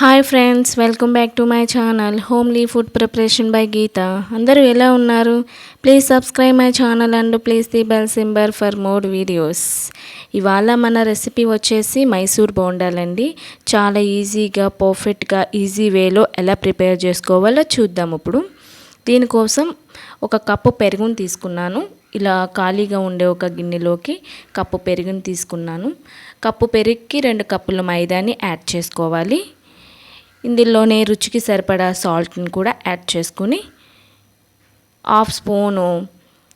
Hi friends welcome back to my channel homely food preparation by Geetha అందరూ ఎలా ఉన్నారు? Please subscribe my channel and please the bell symbol for more videos ఇవాళ మన recipe వచ్చేసి మైసూర్ బోండాలండి. చాలా ఈజీగా పర్ఫెక్ట్గా ఈజీ వేలో ఎలా ప్రిపేర్ చేసుకోవాలో చూద్దాం ఇప్పుడు. దీనికోసం ఒక కప్పు పెరుగుని తీసుకున్నాను. ఇలా ఖాళీగా ఉండే ఒక గిన్నెలోకి కప్పు పెరుగుని తీసుకున్నాను. కప్పు పెరుగుకి రెండు కప్పుల మైదాని యాడ్ చేసుకోవాలి. ఇందులోనే రుచికి సరిపడా సాల్ట్ని కూడా యాడ్ చేసుకుని హాఫ్ స్పూను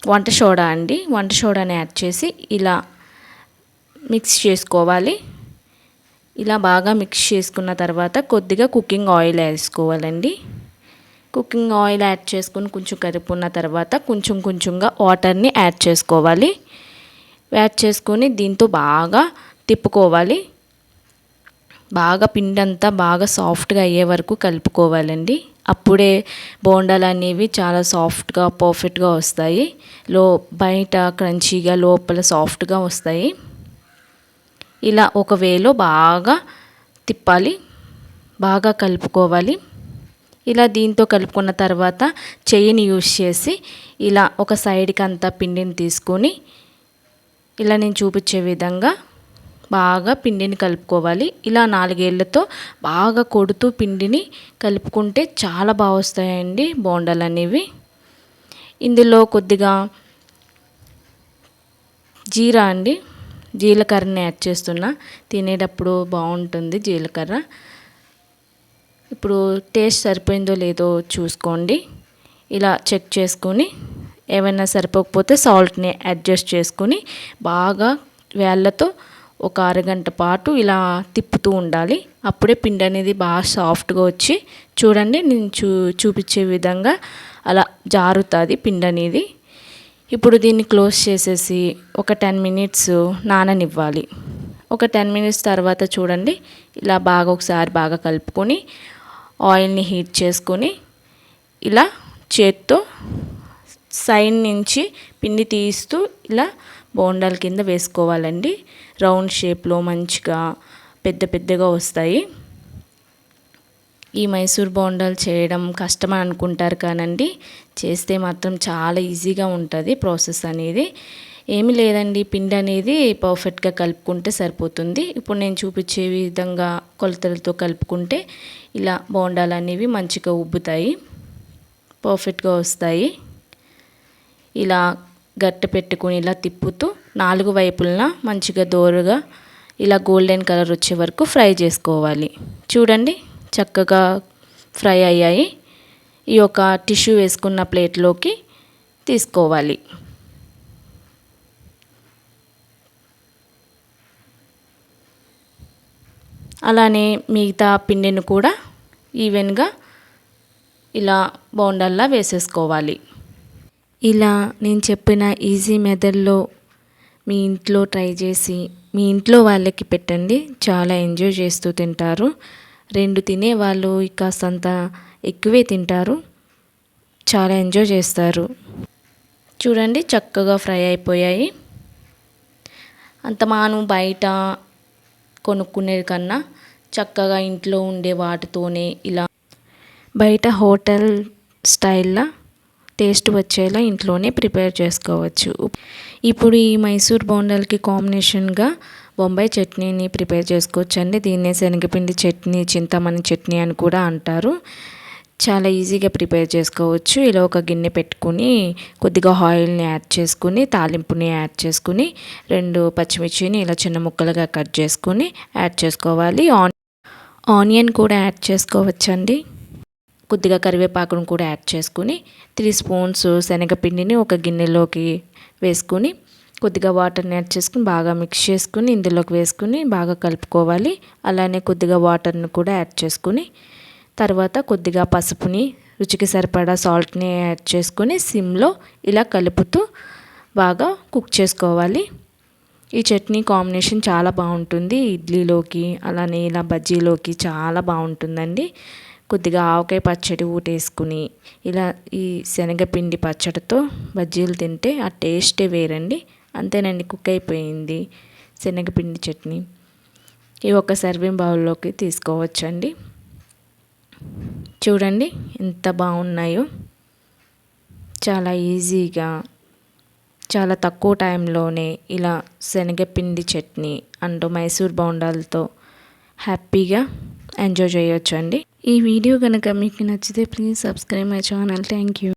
వంట సోడా అండి. వంట సోడాని యాడ్ చేసి ఇలా మిక్స్ చేసుకోవాలి. ఇలా బాగా మిక్స్ చేసుకున్న తర్వాత కొద్దిగా కుకింగ్ ఆయిల్ వేసుకోవాలండి. కుకింగ్ ఆయిల్ యాడ్ చేసుకుని కొంచెం కలుపుకున్న తర్వాత కొంచెం కొంచెంగా వాటర్ని యాడ్ చేసుకోవాలి. యాడ్ చేసుకొని దీంతో బాగా తిప్పుకోవాలి. బాగా పిండి అంతా బాగా సాఫ్ట్గా అయ్యే వరకు కలుపుకోవాలండి. అప్పుడే బోండాలు అనేవి చాలా సాఫ్ట్గా పర్ఫెక్ట్గా వస్తాయి. లో బయట క్రంచీగా లోపల సాఫ్ట్గా వస్తాయి. ఇలా ఒక వేలో బాగా తిప్పాలి. బాగా కలుపుకోవాలి. ఇలా దీంతో కలుపుకున్న తర్వాత చెయ్యిని యూస్ చేసి ఇలా ఒక సైడ్కి అంతా పిండిని తీసుకొని ఇలా నేను చూపించే విధంగా బాగా పిండిని కలుపుకోవాలి. ఇలా నాలుగేళ్ళతో బాగా కొడుతూ పిండిని కలుపుకుంటే చాలా బాగా వస్తాయండి బోండాలు అనేవి ఇందులో కొద్దిగా జీరా అండి. జీలకర్రని యాడ్ చేస్తున్నా. తినేటప్పుడు బాగుంటుంది జీలకర్ర. ఇప్పుడు టేస్ట్ సరిపోయిందో లేదో చూసుకోండి. ఇలా చెక్ చేసుకొని ఏమైనా సరిపోకపోతే సాల్ట్ని అడ్జస్ట్ చేసుకొని బాగా వేళ్ళతో ఒక అరగంట పాటు ఇలా తిప్పుతూ ఉండాలి. అప్పుడే పిండి అనేది బాగా సాఫ్ట్గా వచ్చి చూడండి నేను చూ చూపించే విధంగా అలా జారుతుంది పిండి అనేది. ఇప్పుడు దీన్ని క్లోజ్ చేసేసి ఒక టెన్ మినిట్స్ నాననివ్వాలి. ఒక టెన్ మినిట్స్ తర్వాత చూడండి ఇలా బాగా ఒకసారి బాగా కలుపుకొని ఆయిల్ని హీట్ చేసుకొని ఇలా చేత్తో సైడ్ నుంచి పిండి తీస్తూ ఇలా బోండాల కింద వేసుకోవాలండి. రౌండ్ షేప్లో మంచిగా పెద్ద పెద్దగా వస్తాయి. ఈ మైసూర్ బోండాలు చేయడం కష్టం అనుకుంటారు కానండి. చేస్తే మాత్రం చాలా ఈజీగా ఉంటుంది ప్రాసెస్ అనేది. ఏమి లేదండి. పిండి అనేది పర్ఫెక్ట్గా కలుపుకుంటే సరిపోతుంది. ఇప్పుడు నేను చూపించే విధంగా కొలతలతో కలుపుకుంటే ఇలా బోండాలు అనేవి మంచిగా ఉబ్బుతాయి. పర్ఫెక్ట్గా వస్తాయి. ఇలా గట్ట పెట్టుకుని ఇలా తిప్పుతూ నాలుగు వైపులన మంచిగా దోరగా ఇలా గోల్డెన్ కలర్ వచ్చే వరకు ఫ్రై చేసుకోవాలి. చూడండి చక్కగా ఫ్రై అయ్యాయి. ఈ యొక్క టిష్యూ వేసుకున్న ప్లేట్లోకి తీసుకోవాలి. అలానే మిగతా పిండిని కూడా ఈవెన్గా ఇలా బౌండల్లా వేసేసుకోవాలి. ఇలా నేను చెప్పిన ఈజీ మెథడ్లో మీ ఇంట్లో ట్రై చేసి మీ ఇంట్లో వాళ్ళకి పెట్టండి. చాలా ఎంజాయ్ చేస్తూ తింటారు. రెండు తినే వాళ్ళు కాస్తంత ఎక్కువే తింటారు. చాలా ఎంజాయ్ చేస్తారు. చూడండి చక్కగా ఫ్రై అయిపోయాయి. అంత మాను బయట కొనుక్కునేది కన్నా చక్కగా ఇంట్లో ఉండే వాటితోనే ఇలా బయట హోటల్ స్టైల్లో టేస్ట్ వచ్చేలా ఇంట్లోనే ప్రిపేర్ చేసుకోవచ్చు. ఇప్పుడు ఈ మైసూర్ బోండాలకి కాంబినేషన్గా బొంబాయి చట్నీని ప్రిపేర్ చేసుకోవచ్చు అండి దీన్నే శనగపిండి చట్నీ చింతమని చట్నీ అని కూడా అంటారు. చాలా ఈజీగా ప్రిపేర్ చేసుకోవచ్చు. ఇలా ఒక గిన్నె పెట్టుకుని కొద్దిగా ఆయిల్ని యాడ్ చేసుకుని తాలింపుని యాడ్ చేసుకుని రెండు పచ్చిమిర్చిని ఇలా చిన్న ముక్కలుగా కట్ చేసుకుని యాడ్ చేసుకోవాలి. ఆనియన్ కూడా యాడ్ చేసుకోవచ్చండి. కొద్దిగా కరివేపాకును కూడా యాడ్ చేసుకుని త్రీ స్పూన్స్ శనగపిండిని ఒక గిన్నెలోకి వేసుకుని కొద్దిగా వాటర్ని యాడ్ చేసుకుని బాగా మిక్స్ చేసుకుని ఇందులోకి వేసుకుని బాగా కలుపుకోవాలి. అలానే కొద్దిగా వాటర్ని కూడా యాడ్ చేసుకుని తర్వాత కొద్దిగా పసుపుని రుచికి సరిపడా సాల్ట్ని యాడ్ చేసుకొని సిమ్లో ఇలా కలుపుతూ బాగా కుక్ చేసుకోవాలి. ఈ చట్నీ కాంబినేషన్ చాలా బాగుంటుంది. ఇడ్లీలోకి అలానే ఇలా బజ్జీలోకి చాలా బాగుంటుందండి. కొద్దిగా ఆవకాయ పచ్చడి ఊటేసుకుని ఇలా ఈ శనగపిండి పచ్చడితో బజ్జీలు తింటే ఆ టేస్టే వేరండి. అంతేనండి కుక్ అయిపోయింది శనగపిండి చట్నీ. ఈ ఒక సర్వింగ్ బౌల్లోకి తీసుకోవచ్చండి. చూడండి ఎంత బాగున్నాయో. చాలా ఈజీగా చాలా తక్కువ టైంలోనే ఇలా శనగపిండి చట్నీ అండ్ మైసూర్ బౌండాలతో హ్యాపీగా ఎంజాయ్ చేయొచ్చండి. ఈ వీడియో కనుక మీకు నచ్చితే please subscribe my channel thank you